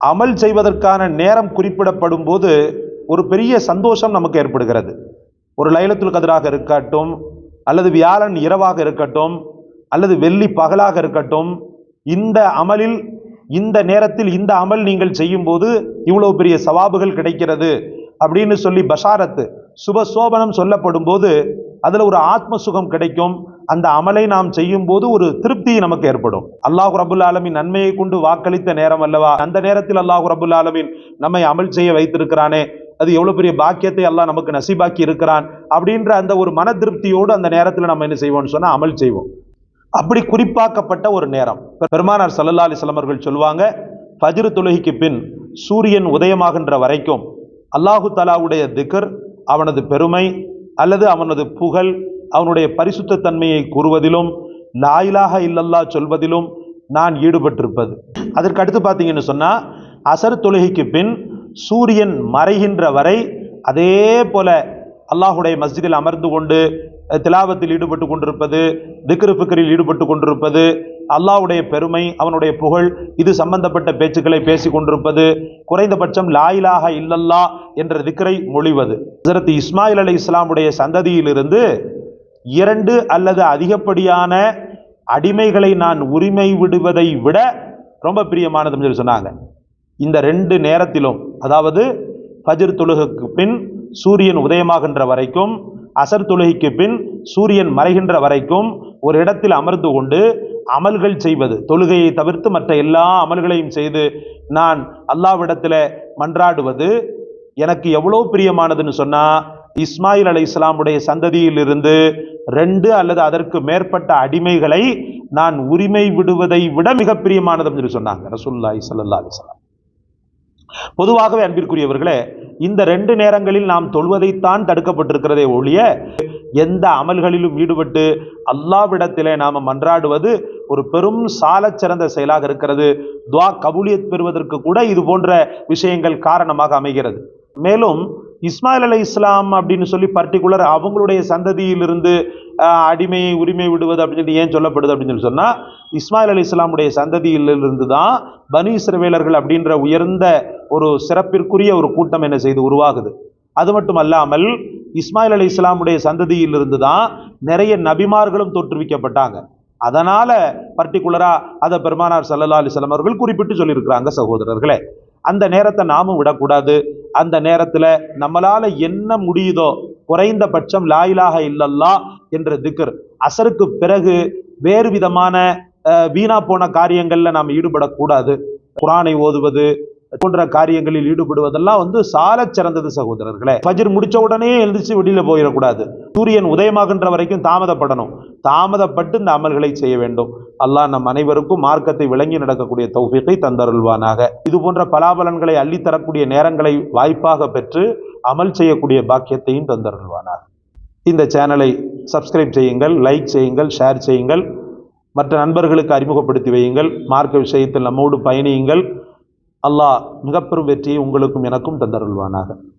அமல் செய்வதற்கான நேரம் குறிப்பிடப்படும் போது ஒரு பெரிய சந்தோஷம் நமக்கு ஏற்படுகிறது. ஒரு லைலத்துல் கதிராக இருக்கட்டும் அல்லது வியாழன் இரவாக இருக்கட்டும் அல்லது வெள்ளி பகலாக இருக்கட்டும் இந்த அமலில் இந்த நேரத்தில் இந்த அமல் நீங்கள் செய்யும்போது இவ்வளவு பெரிய சவாபுகள் கிடைக்கிறது அப்படின்னு சொல்லி பஷாரத்து சுப சோபனம் சொல்லப்படும் போது அதில் ஒரு ஆத்ம சுகம் கிடைக்கும். அந்த அமலை நாம் செய்யும் போது ஒரு திருப்தி நமக்கு ஏற்படும். அல்லாஹ் ரபுல் ஆலமின் நன்மையை கொண்டு வாக்களித்த நேரம் அல்லவா? அந்த நேரத்தில் அல்லாஹ் ரபுல் ஆலமின் நம்மை அமல் செய்ய வைத்திருக்கிறானே அது எவ்வளவு பெரிய பாக்கியத்தை எல்லாம் நமக்கு நசீபாக்கி இருக்கிறான் அப்படின்ற அந்த ஒரு மன திருப்தியோடு அந்த நேரத்தில் நம்ம என்ன செய்வோம்னு சொன்னா அமல் செய்வோம். அப்படி குறிப்பாக்கப்பட்ட ஒரு நேரம். பெருமானார் சல்லல்லா அலிஸ்லாம் சொல்லுவாங்க ஃபஜ்ர் தொழுகைக்கு பின் சூரியன் உதயமாகின்ற வரைக்கும் அல்லாஹு தலாவுடைய திகர் அவனது பெருமை அல்லது அவனது புகழ் அவனுடைய பரிசுத்த தன்மையை கூறுவதிலும் லாயிலாக இல்லல்லா சொல்வதிலும் நான் ஈடுபட்டிருப்பது. அதற்கு அடுத்து பார்த்தீங்கன்னு சொன்னால் அசர் தொழுகைக்கு பின் சூரியன் மறைகின்ற வரை அதே போல அல்லாஹுடைய மஸ்ஜிதில் அமர்ந்து கொண்டு திலாபத்தில் திலாவத்தில் ஈடுபட்டு கொண்டிருப்பது திக்ரு பிக்கரில் ஈடுபட்டு கொண்டிருப்பது அல்லாஹ்வுடைய பெருமை அவனுடைய புகழ் இது சம்பந்தப்பட்ட பேச்சுக்களை பேசி கொண்டிருப்பது குறைந்தபட்சம் லாயிலாக இல்லல்லா என்ற திக்ரை மொழிவது. ஹசரத் இஸ்மாயில் அலி இஸ்லாமுடைய சந்ததியிலிருந்து இரண்டு அல்லது அதிகப்படியான அடிமைகளை நான் உரிமை விடுவதை விட ரொம்ப பிரியமானதுன்னு சொல்லி சொன்னாங்க. இந்த ரெண்டு நேரத்திலும் அதாவது ஃபஜிர் தொழுகைக்கு பின் சூரியன் உதயமாகின்ற வரைக்கும் அசர் தொழுகைக்கு பின் சூரியன் மறைகின்ற வரைக்கும் ஒரு இடத்தில் அமர்ந்து கொண்டு அமல்கள் செய்வது தொழுகையை தவிர்த்து மற்ற எல்லா அமல்களையும் செய்து நான் அல்லாவிடத்தில் மன்றாடுவது எனக்கு எவ்வளோ பிரியமானதுன்னு சொன்னால் இஸ்மாயில் அலை இஸ்லாமுடைய சந்ததியிலிருந்து ரெண்டு அல்லது அதற்கு மேற்பட்ட அடிமைகளை நான் உரிமை விடுவதை விட மிக பிரியமானதுன்னு சொல்லி சொன்னாங்க. ரசூல்லாய் சல்லா அலிஸ்லாம் பொதுவாகவே அன்பிற்குரியவர்களே இந்த ரெண்டு நேரங்களில் நாம் தொழுவதைத்தான் தடுக்கப்பட்டிருக்கிறதே ஒழிய எந்த அமல்களிலும் ஈடுபட்டு அல்லாவிடத்திலே நாம் மன்றாடுவது ஒரு பெரும் சாலச் சிறந்த செயலாக இருக்கிறது. துவா கபூலியத் பெறுவதற்கு கூட இது போன்ற விஷயங்கள் காரணமாக அமைகிறது. மேலும் இஸ்மாயில் அலை இஸ்லாம் அப்படின்னு சொல்லி பர்டிகுலர் அவங்களுடைய சந்ததியிலிருந்து அடிமையை உரிமை விடுவது அப்படின்னு சொல்லி ஏன் சொல்லப்படுது அப்படின்னு சொல்லி சொன்னால் இஸ்மாயில் அலி இஸ்லாமுடைய சந்ததியிலிருந்து தான் பனி இஸ்ரவேலர்கள் அப்படின்ற உயர்ந்த ஒரு சிறப்பிற்குரிய ஒரு கூட்டம் என்ன செய்து உருவாகுது. அது மட்டும் அல்லாமல் இஸ்மாயில் அலி இஸ்லாமுடைய சந்ததியிலிருந்து தான் நிறைய நபிமார்களும் தோற்றுவிக்கப்பட்டாங்க. அதனால் பர்டிகுலராக அதை பெருமானார் சல்லா அலிஸ்லாம் அவர்கள் குறிப்பிட்டு சொல்லியிருக்கிறாங்க சகோதரர்களே. அந்த நேரத்தை நாமும் விடக்கூடாது. அந்த நேரத்தில் நம்மளால என்ன முடியுதோ குறைந்தபட்சம் லாயிலாக இல்லல்லா என்ற திக்கர் அசருக்கு பிறகு வேறு விதமான வீணா போன காரியங்களில் நாம் ஈடுபடக்கூடாது. குரானை ஓதுவது போன்ற காரியங்களில் ஈடுபடுவதெல்லாம் வந்து சால சிறந்தது சகோதரர்களே. பஜிர் முடிச்ச உடனே எழுந்திரிச்சு வெளியில போயிடக்கூடாது. சூரியன் உதயமாகின்ற வரைக்கும் தாமதப்படணும். தாமதப்பட்டு இந்த அமல்களை செய்ய வேண்டும். அல்லாஹ் நம் அனைவருக்கும் மார்க்கத்தை விளங்கி நடக்கக்கூடிய தௌஃபீத்தை தந்தருள்வானாக. இது போன்ற பலாபலன்களை அள்ளித்தரக்கூடிய நேரங்களை வாய்ப்பாக பெற்று அமல் செய்யக்கூடிய பாக்கியத்தையும் தந்தருள்வானாக. இந்த சேனலை சப்ஸ்கிரைப் செய்யுங்கள் லைக் செய்யுங்கள் ஷேர் செய்யுங்கள். மற்ற நண்பர்களுக்கு அறிமுகப்படுத்தி வையுங்கள். மார்க்க விஷயத்தில் நம்மோடு பயணியுங்கள். அல்லாஹ் மிகப்பெரும் வெற்றியை உங்களுக்கும் எனக்கும் தந்தருள்வானாக.